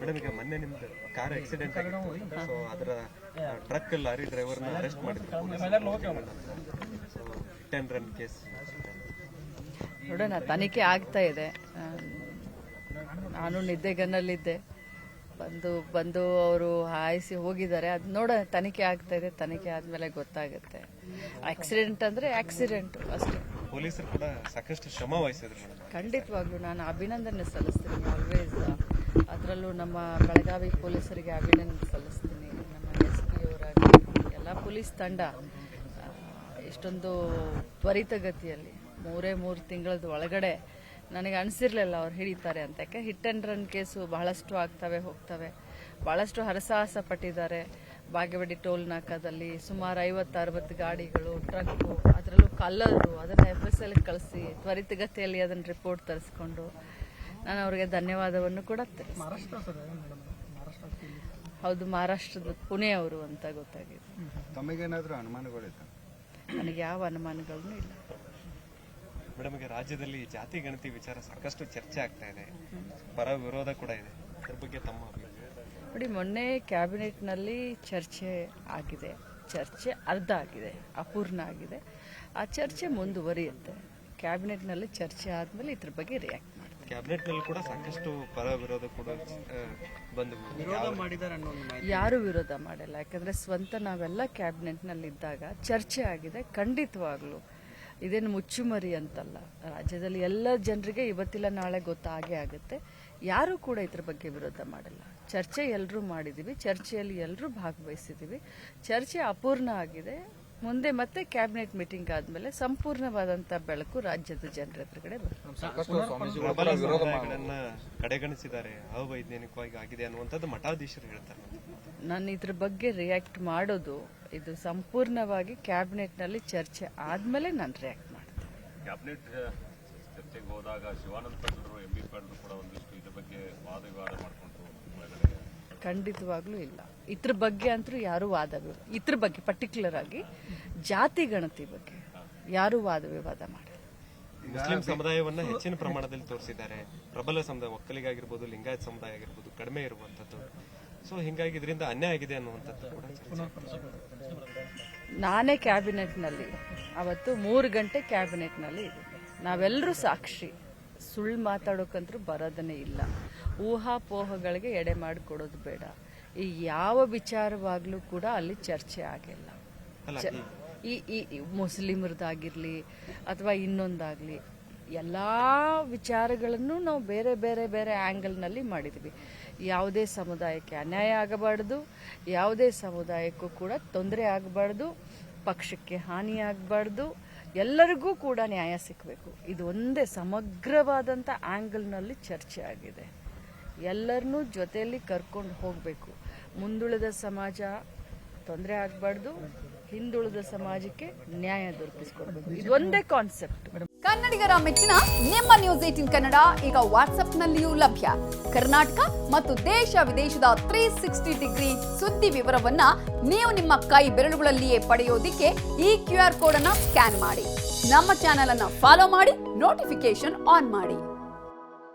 Madam ಈಗ ಮೊನ್ನೆ ನಿಮ್ದು ಕಾರ್ ಆಕ್ಸಿಡೆಂಟ್ ಆಗಿತ್ತು. ಸೊ ಅದರ ಟ್ರಕ್ ಲಾರಿ ಡ್ರೈವರ್ನ ಅರೆಸ್ಟ್ ಮಾಡಿದ್ರು ಸೊ ಟೆನ್ ರನ್ ಕೇಸ್ ನೋಡೋಣ ತನಿಖೆ ಆಗ್ತಾ ಇದೆ. ನಾನು ನಾನು ನಿದ್ದೆಗನ್ನಲ್ಲಿದ್ದೆ ಬಂದು ಬಂದು ಅವರು ಹಾಯಿಸಿ ಹೋಗಿದ್ದಾರೆ. ಅದು ನೋಡ ತನಿಖೆ ಆಗ್ತಾ ಇದೆ. ತನಿಖೆ ಆದಮೇಲೆ ಗೊತ್ತಾಗುತ್ತೆ. ಆಕ್ಸಿಡೆಂಟ್ ಅಂದರೆ ಆಕ್ಸಿಡೆಂಟ್ ಅಷ್ಟೇ. ಪೊಲೀಸರು ಕೂಡ ಸಾಕಷ್ಟು ಶ್ರಮ ವಹಿಸಿದ್ರು ಖಂಡಿತವಾಗ್ಲೂ ನಾನು ಅಭಿನಂದನೆ ಸಲ್ಲಿಸ್ತೀನಿ ಆಲ್ವೇಸ್ ಅದರಲ್ಲೂ ನಮ್ಮ ಬೆಳಗಾವಿ ಪೊಲೀಸರಿಗೆ ಅಭಿನಂದನೆ ಸಲ್ಲಿಸ್ತೀನಿ. ನಮ್ಮ ಎಸ್ ಪಿ ಎಲ್ಲ ಪೊಲೀಸ್ ತಂಡ ಇಷ್ಟೊಂದು ತ್ವರಿತಗತಿಯಲ್ಲಿ ಮೂರೇ ಮೂರು ತಿಂಗಳದ ಒಳಗಡೆ ನನಗೆ ಅನಿಸಿರಲಿಲ್ಲ ಅವ್ರು ಹಿಡಿತಾರೆ ಅಂತ. ಯಾಕೆ ಹಿಟ್ ಆ್ಯಂಡ್ ರನ್ ಕೇಸು ಬಹಳಷ್ಟು ಆಗ್ತವೆ, ಹೋಗ್ತವೆ. ಬಹಳಷ್ಟು ಹರಸಾಹಸ ಪಟ್ಟಿದ್ದಾರೆ. ಬಾಗೇವಾಡಿ ಟೋಲ್ ನಾಕಾದಲ್ಲಿ ಸುಮಾರು ಐವತ್ತು, ಅರವತ್ತು ಗಾಡಿಗಳು ಟ್ರಕ್ಕು ಅದರಲ್ಲೂ ಕಲ್ಲರು ಅದನ್ನು ಎಫ್ ಎಸ್ ಎಲ್ ಕಳಿಸಿ ತ್ವರಿತಗತಿಯಲ್ಲಿ ಅದನ್ನು ರಿಪೋರ್ಟ್ ತರಿಸ್ಕೊಂಡು ನಾನು ಅವರಿಗೆ ಧನ್ಯವಾದವನ್ನು ಕೂಡ ತಿಳಿಸ್ತೀನಿ. ಹೌದು ಮಹಾರಾಷ್ಟ್ರದ ಪುಣೆ ಅವರು ಅಂತ ಗೊತ್ತಾಗಿದೆ. ತಮಗೇನಾದರೂ ಅನುಮಾನಗಳಿತ್ತ ನನಗೆ ಯಾವ ಅನುಮಾನಗಳನ್ನೂ ಇಲ್ಲ. ಮೇಡಮ್ ಈಗ ರಾಜ್ಯದಲ್ಲಿ ಜಾತಿ ಗಣತಿ ವಿಚಾರ ಸಾಕಷ್ಟು ಚರ್ಚೆ ಆಗ್ತಾ ಇದೆ. ಪರ ವಿರೋಧ ಕೂಡ ಇದೆ. ಅದ್ರ ಬಗ್ಗೆ ತಮ್ಮ ನೋಡಿ ಮೊನ್ನೆ ಕ್ಯಾಬಿನೆಟ್ನಲ್ಲಿ ಚರ್ಚೆ ಆಗಿದೆ. ಚರ್ಚೆ ಅರ್ಧ ಆಗಿದೆ ಅಪೂರ್ಣ ಆಗಿದೆ. ಆ ಚರ್ಚೆ ಮುಂದುವರಿಯುತ್ತೆ. ಕ್ಯಾಬಿನೆಟ್ನಲ್ಲಿ ಚರ್ಚೆ ಆದಮೇಲೆ ಇದ್ರ ಬಗ್ಗೆ ರಿಯಾಕ್ಟ್ ಕ್ಯಾಬಿನೆಟ್ನಲ್ಲಿ ಕೂಡ ಸಾಕಷ್ಟು ಪರ ವಿರೋಧ ಕೂಡ ಆ, ಬಂದವು ಯಾರು ವಿರೋಧ ಮಾಡಿಲ್ಲ ಯಾಕಂದ್ರೆ ಸ್ವಂತ ನಾವೆಲ್ಲ ಕ್ಯಾಬಿನೆಟ್ನಲ್ಲಿ ಇದ್ದಾಗ ಚರ್ಚೆ ಆಗಿದೆ ಖಂಡಿತವಾಗ್ಲೂ. ಇದೇನು ಮುಚ್ಚುಮರಿ ಅಂತಲ್ಲ ರಾಜ್ಯದಲ್ಲಿ ಎಲ್ಲ ಜನರಿಗೆ ಇವತ್ತಿಲ್ಲ ನಾಳೆ ಗೊತ್ತಾಗೇ ಆಗುತ್ತೆ. ಯಾರು ಕೂಡ ಇದ್ರ ಬಗ್ಗೆ ವಿರೋಧ ಮಾಡಲ್ಲ. ಚರ್ಚೆ ಎಲ್ಲರೂ ಮಾಡಿದ್ದೀವಿ ಚರ್ಚೆಯಲ್ಲಿ ಎಲ್ಲರೂ ಭಾಗವಹಿಸಿದ್ದೀವಿ ಚರ್ಚೆ ಅಪೂರ್ಣ ಆಗಿದೆ. ಮುಂದೆ ಮತ್ತೆ ಕ್ಯಾಬಿನೆಟ್ ಮೀಟಿಂಗ್ ಆದಮೇಲೆ ಸಂಪೂರ್ಣವಾದಂಥ ಬೆಳಕು ರಾಜ್ಯದ ಜನರ ಎದುರುಗಡೆ ಕಡೆಗಣಿಸಿದ್ದಾರೆ. ಅವೈಜ್ಞಾನಿಕವಾಗಿ ಆಗಿದೆ ಅನ್ನುವಂಥದ್ದು ಮಠಾಧೀಶರು ಹೇಳ್ತಾರೆ. ನಾನು ಇದ್ರ ಬಗ್ಗೆ ರಿಯಾಕ್ಟ್ ಮಾಡೋದು ಇದು ಸಂಪೂರ್ಣವಾಗಿ ಕ್ಯಾಬಿನೆಟ್ನಲ್ಲಿ ಚರ್ಚೆ ಆದಮೇಲೆ ನಾನು ರಿಯಾಕ್ಟ್ ಮಾಡ್ತೀನಿ. ಕ್ಯಾಬಿನೆಟ್ ಚರ್ಚೆಗೆ ಹೋದಾಗ ಶಿವಾನಂದ ಪಂಡಿತರು ಎಂ ಬಿ ಪಾಟೀಲ್ ಕೂಡ ಒಂದಿಷ್ಟು ಇದ್ರ ಬಗ್ಗೆ ವಾದ ವಿವಾದ ಮಾಡಿಕೊಂಡ್ರು ಖಂಡಿತವಾಗ್ಲೂ ಇಲ್ಲ. ಇದ್ರ ಬಗ್ಗೆ ಅಂತೂ ಯಾರೂ ವಾದ ವಿವಾದ ಇದ್ರ ಬಗ್ಗೆ ಪರ್ಟಿಕ್ಯುಲರ್ ಆಗಿ ಜಾತಿ ಗಣತಿ ಬಗ್ಗೆ ಯಾರು ವಾದ ವಿವಾದ ಮಾಡಿಲ್ಲ. ಮುಸ್ಲಿಂ ಸಮುದಾಯವನ್ನ ಹೆಚ್ಚಿನ ಪ್ರಮಾಣದಲ್ಲಿ ತೋರಿಸಿದ್ದಾರೆ. ಪ್ರಬಲ ಸಮುದಾಯ ಒಕ್ಕಲಿಗಾಗಿರ್ಬೋದು ಲಿಂಗಾಯತ್ ಸಮುದಾಯ ಆಗಿರ್ಬೋದು ಕಡಿಮೆ ಇರುವಂತದ್ದು ಸೊ ಹಿಂಗಾಗಿ ಇದರಿಂದ ಅನ್ಯಾಯ ಆಗಿದೆ ಅನ್ನುವಂಥದ್ದು ಕೂಡ ನಾನೇ ನಾನೇ ಕ್ಯಾಬಿನೆಟ್ನಲ್ಲಿ ಅವತ್ತು ಮೂರು ಗಂಟೆ ಕ್ಯಾಬಿನೆಟ್ನಲ್ಲಿ ಇದ್ದೀನಿ. ನಾವೆಲ್ಲರೂ ಸಾಕ್ಷಿ. ಸುಳ್ಳು ಮಾತಾಡೋಕ್ಕಂತೂ ಬರೋದನ್ನೇ ಇಲ್ಲ. ಊಹಾಪೋಹಗಳಿಗೆ ಎಡೆ ಮಾಡಿಕೊಡೋದು ಬೇಡ. ಈ ಯಾವ ವಿಚಾರವಾಗ್ಲೂ ಕೂಡ ಅಲ್ಲಿ ಚರ್ಚೆ ಆಗಿಲ್ಲ. ಈ ಈ ಮುಸ್ಲಿಮರದಾಗಿರ್ಲಿ ಅಥವಾ ಇನ್ನೊಂದಾಗಲಿ ಎಲ್ಲ ವಿಚಾರಗಳನ್ನು ನಾವು ಬೇರೆ ಬೇರೆ ಬೇರೆ ಆ್ಯಂಗಲ್ನಲ್ಲಿ ಮಾಡಿದ್ವಿ. ಯಾವುದೇ ಸಮುದಾಯಕ್ಕೆ ಅನ್ಯಾಯ ಆಗಬಾರ್ದು ಯಾವುದೇ ಸಮುದಾಯಕ್ಕೂ ಕೂಡ ತೊಂದರೆ ಆಗಬಾರ್ದು ಪಕ್ಷಕ್ಕೆ ಹಾನಿಯಾಗಬಾರ್ದು ಎಲ್ಲರಿಗೂ ಕೂಡ ನ್ಯಾಯ ಸಿಕ್ಕಬೇಕು ಇದು ಒಂದೇ ಸಮಗ್ರವಾದಂಥ ಆ್ಯಂಗಲ್ನಲ್ಲಿ ಚರ್ಚೆ ಆಗಿದೆ. ಎಲ್ಲರನ್ನೂ ಜೊತೆಯಲ್ಲಿ ಕರ್ಕೊಂಡು ಹೋಗಬೇಕು. ಮುಂದುಳಿದ ಸಮಾಜ ತೊಂದರೆ ಆಗಬಾರ್ದು, ಹಿಂದುಳಿದ ಸಮಾಜಕ್ಕೆ ನ್ಯಾಯ ದೊರಕಿಸ್ಕೊಡ್ಬೇಕು. ಇದೊಂದೇ ಕಾನ್ಸೆಪ್ಟ್ ಕನ್ನಡಿಗರ ಮೆಚ್ಚಿನ ನಿಮ್ಮ ನ್ಯೂಸ್ ಏಟಿನ್ ಕನ್ನಡ ಈಗ ವಾಟ್ಸ್ಆಪ್ನಲ್ಲಿಯೂ ಲಭ್ಯ. ಕರ್ನಾಟಕ ಮತ್ತು ದೇಶ ವಿದೇಶದ ತ್ರೀ ಸಿಕ್ಸ್ಟಿ ಡಿಗ್ರಿ ಸುದ್ದಿ ವಿವರವನ್ನ ನೀವು ನಿಮ್ಮ ಕೈ ಬೆರಳುಗಳಲ್ಲಿಯೇ ಪಡೆಯೋದಿಕ್ಕೆ ಈ ಕ್ಯೂ ಆರ್ ಕೋಡ್ ಅನ್ನ ಸ್ಕ್ಯಾನ್ ಮಾಡಿ. ನಮ್ಮ ಚಾನೆಲ್ ಅನ್ನ ಫಾಲೋ ಮಾಡಿ ನೋಟಿಫಿಕೇಶನ್ ಆನ್ ಮಾಡಿ.